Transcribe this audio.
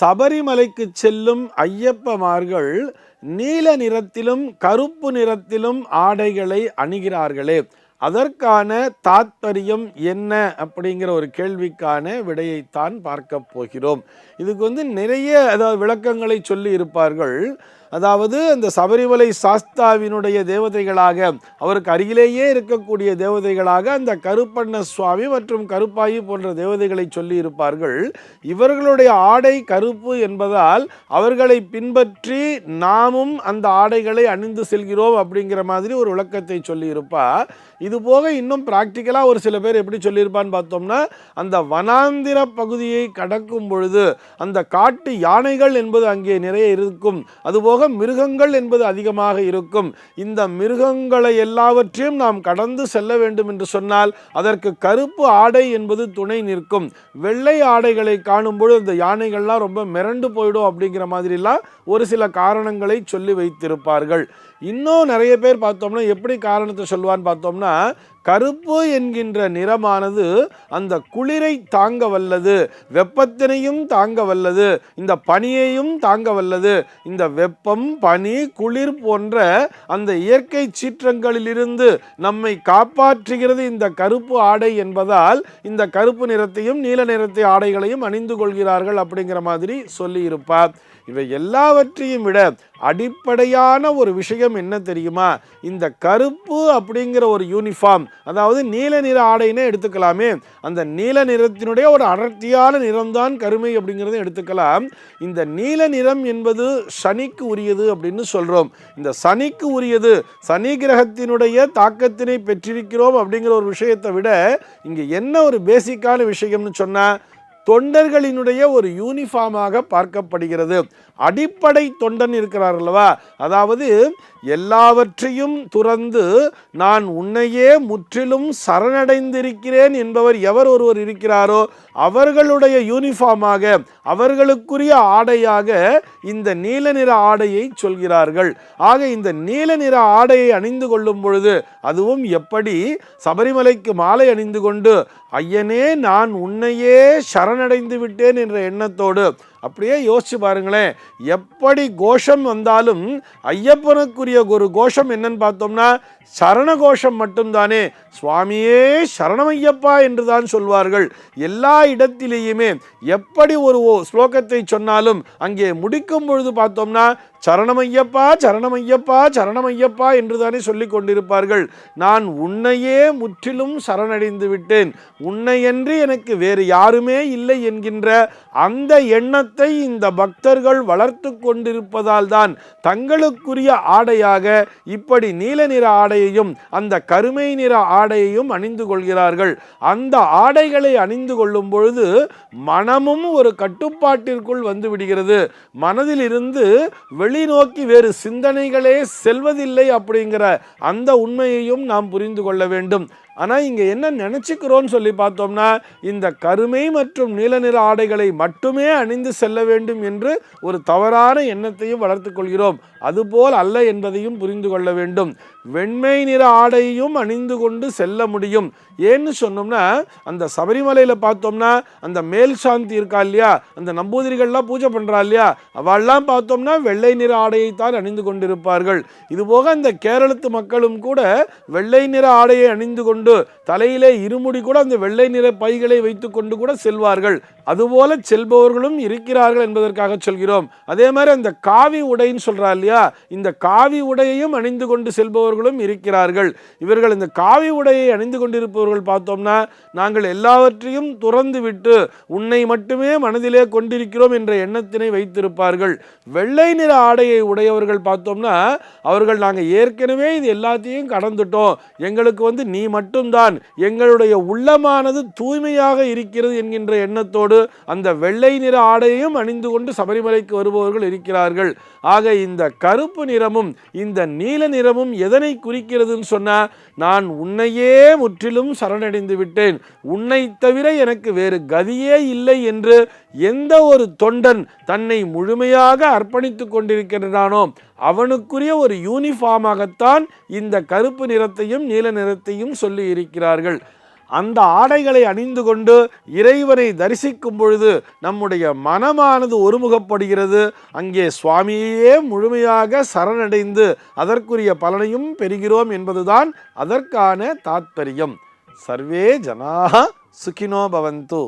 சபரிமலைக்கு செல்லும் ஐயப்பமார்கள் நீல நிறத்திலும் கருப்பு நிறத்திலும் ஆடைகளை அணிகிறார்களே. அதற்கான தாத்பரியம் என்ன அப்படிங்கிற ஒரு கேள்விக்கான விடையைத்தான் பார்க்க போகிறோம். இதுக்கு வந்து நிறைய அதாவது விளக்கங்களை சொல்லி இருப்பார்கள். அதாவது அந்த சபரிமலை சாஸ்தாவினுடைய தேவதைகளாக அவருக்கு அருகிலேயே இருக்கக்கூடிய தேவதைகளாக அந்த கருப்பண்ண சுவாமி மற்றும் கருப்பாயி போன்ற தேவதைகளை சொல்லி இருப்பார்கள் இவர்களுடைய ஆடை கருப்பு என்பதால் அவர்களை பின்பற்றி நாமும் அந்த ஆடைகளை அணிந்து செல்கிறோம் அப்படிங்கிற மாதிரி ஒரு விளக்கத்தை சொல்லி இது போக இன்னும் ப்ராக்டிக்கலாக ஒரு சில பேர் எப்படி சொல்லியிருப்பான்னு பார்த்தோம்னா அந்த வனாந்திர பகுதியை கடக்கும் பொழுது அந்த காட்டு யானைகள் என்பது அங்கே நிறைய இருக்கும். அதுபோக மிருகங்கள் என்பது அதிகமாக இருக்கும். இந்த மிருகங்களை எல்லாவற்றையும் நாம் கடந்து செல்ல வேண்டும் என்று சொன்னால் அதற்கு கருப்பு ஆடை என்பது துணை நிற்கும். வெள்ளை ஆடைகளை காணும்பொழுது இந்த யானைகள்லாம் ரொம்ப மிரண்டு போயிடும் அப்படிங்கிற மாதிரிலாம் ஒரு சில காரணங்களை சொல்லி வைத்திருப்பார்கள். இன்னும் நிறைய பேர் பார்த்தோம்னா எப்படி காரணத்தை சொல்லுவான்னு பார்த்தோம்னா கருப்பு என்கின்ற நிறமானது அந்த குளிரை தாங்க வல்லது. வெப்பத்தினையும் தாங்க வல்லது. இந்த பனியையும் தாங்க வல்லது. இந்த வெப்பம் பனி குளிர் போன்ற அந்த இயற்கை சீற்றங்களிலிருந்து நம்மை காப்பாற்றுகிறது இந்த கருப்பு ஆடை என்பதால் இந்த கருப்பு நிறத்தையும் நீல நிறத்தை ஆடைகளையும் அணிந்து கொள்கிறார்கள் அப்படிங்கிற மாதிரி சொல்லியிருப்பார். இவை எல்லாவற்றையும் விட அடிப்படையான ஒரு விஷயம் என்ன தெரியுமா? இந்த கருப்பு அப்படிங்கிற ஒரு யூனிஃபார்ம் அதாவது நீல நிற ஆடைனே எடுத்துக்கலாமே. அந்த நீல நிறத்தினுடைய ஒரு அடர்த்தியான நிறம்தான் கருமை அப்படிங்கிறத எடுத்துக்கலாம். இந்த நீல நிறம் என்பது சனிக்கு உரியது அப்படின்னு சொல்கிறோம் இந்த சனிக்கு உரியது சனி கிரகத்தினுடைய தாக்கத்தினை பெற்றிருக்கிறோம் அப்படிங்கிற ஒரு விஷயத்தை விட இங்கே என்ன ஒரு பேசிக்கான விஷயம்னு சொன்னால் தொண்டர்களினுடைய ஒரு யூனிஃபார்மாக பார்க்கப்படுகிறது. அடிப்படை தொண்டன் இருக்கிறார் அல்லவா? அதாவது எல்லாவற்றையும் துறந்து நான் உன்னையே முற்றிலும் சரணடைந்திருக்கிறேன் என்பவர் எவர் ஒருவர் இருக்கிறாரோ அவர்களுடைய யூனிஃபார்மாக அவர்களுக்குரிய ஆடையாக இந்த நீல நிற ஆடையை சொல்கிறார்கள். ஆக இந்த நீல நிற ஆடையை அணிந்து கொள்ளும் பொழுது அதுவும் எப்படி? சபரிமலைக்கு மாலை அணிந்து கொண்டு ஐயனே நான் உன்னையே சரணடைந்து விட்டேன் என்ற எண்ணத்தோடு. அப்படியே யோசிச்சு பாருங்களேன் எப்படி கோஷம் வந்தாலும் ஐயப்பனுக்குரிய ஒரு கோஷம் என்னன்னு பார்த்தோம்னா சரண கோஷம் மட்டும்தானே. சுவாமியே சரணமையப்பா என்று தான் சொல்வார்கள். எல்லா இடத்திலேயுமே எப்படி ஒரு ஓ- ஸ்லோகத்தை சொன்னாலும் அங்கே முடிக்கும் பொழுது பார்த்தோம்னா சரணமையப்பா சரணமையப்பா சரணமையப்பா என்று தானே சொல்லி கொண்டிருப்பார்கள். நான் உன்னையே முற்றிலும் சரணடைந்து விட்டேன். உன்னையன்றி எனக்கு வேறு யாருமே இல்லை என்கின்ற அந்த எண்ணத்தை இந்த பக்தர்கள் வளர்த்து கொண்டிருப்பதால் தான் தங்களுக்குரிய ஆடையாக இப்படி நீல நிற ஆடையையும் அந்த கருமை நிற ஆடையையும் அணிந்து கொள்கிறார்கள். அந்த ஆடைகளை அணிந்து கொள்ளும் பொழுது மனமும் ஒரு கட்டுப்பாட்டிற்குள் வந்து விடுகிறது. மனதிலிருந்து வெளிநோக்கி வேறு சிந்தனைகளே செல்வதில்லை அப்படிங்கிற அந்த உண்மையையும் நாம் புரிந்து கொள்ள வேண்டும். ஆனால் இங்கே என்ன நினச்சிக்கிறோன்னு சொல்லி பார்த்தோம்னா இந்த கருமை மற்றும் நீல நிற ஆடைகளை மட்டுமே அணிந்து செல்ல வேண்டும் என்று ஒரு தவறான எண்ணத்தையும் வளர்த்து கொள்கிறோம். அதுபோல் அல்ல என்பதையும் புரிந்து கொள்ள வேண்டும். வெண்மை நிற ஆடையும் அணிந்து கொண்டு செல்ல முடியும். ஏன்னு சொன்னோம்னா அந்த சபரிமலையில் பார்த்தோம்னா அந்த மேல் சாந்தி இருக்கா இல்லையா? அந்த நம்பூதிரிகள்லாம் பூஜை பண்ணுறா இல்லையா? அவள்லாம் பார்த்தோம்னா வெள்ளை நிற ஆடையைத்தான் அணிந்து கொண்டிருப்பார்கள். இதுபோக அந்த கேரளத்து மக்களும் கூட வெள்ளை நிற ஆடையை அணிந்து கொண்டு தலையிலே இருமுடி கூட அந்த வெள்ளை நிற பைகளை வைத்துக் கொண்டு கூட செல்வார்கள். அதுபோல செல்பவர்களும் இருக்கிறார்கள் என்பதற்காக சொல்கிறோம். அதே மாதிரி அந்த காவி உடைன்னு சொல்கிறா இல்லையா? இந்த காவி உடையையும் அணிந்து கொண்டு செல்பவர்களும் இருக்கிறார்கள். இவர்கள் இந்த காவி உடையை அணிந்து கொண்டிருப்பவர்கள் பார்த்தோம்னா நாங்கள் எல்லாவற்றையும் துறந்து விட்டு உன்னை மட்டுமே மனதிலே கொண்டிருக்கிறோம் என்ற எண்ணத்தினை வைத்திருப்பார்கள். வெள்ளை நிற ஆடையை உடையவர்கள் பார்த்தோம்னா அவர்கள் நாங்கள் ஏற்கனவே இது எல்லாத்தையும் கடந்துட்டோம். எங்களுக்கு வந்து நீ மட்டும்தான். எங்களுடைய உள்ளமானது தூய்மையாக இருக்கிறது என்கின்ற எண்ணத்தோடு அந்த வெள்ளை நிற ஆடையையும் அணிந்து கொண்டு சபரிமலைக்கு வருபவர்கள் இருக்கிறார்கள். ஆக இந்த கருப்பு நிறமும் இந்த நீல நிறமும் எதனை குறிக்கிறதுன்னு சொன்னால் நான் உன்னையே முற்றிலும் சரணடைந்து விட்டேன். உன்னை தவிர எனக்கு வேறு கதியே இல்லை என்று எந்த ஒரு தொண்டன் தன்னை முழுமையாக அர்ப்பணித்து கொண்டிருக்கின்றானோ அவனுக்குரிய ஒரு யூனிஃபார்மாகத்தான் இந்த கருப்பு நிறத்தையும் நீல நிறத்தையும் சொல்லி இருக்கிறார்கள். அந்த ஆடைகளை அணிந்து கொண்டு இறைவனை தரிசிக்கும் பொழுது நம்முடைய மனமானது ஒருமுகப்படுகிறது. அங்கே சுவாமியே முழுமையாக சரணடைந்து அதற்குரிய பலனையும் பெறுகிறோம் என்பதுதான் அதற்கான தாத்பரியம். சர்வே ஜனாக சுகினோ பவந்து.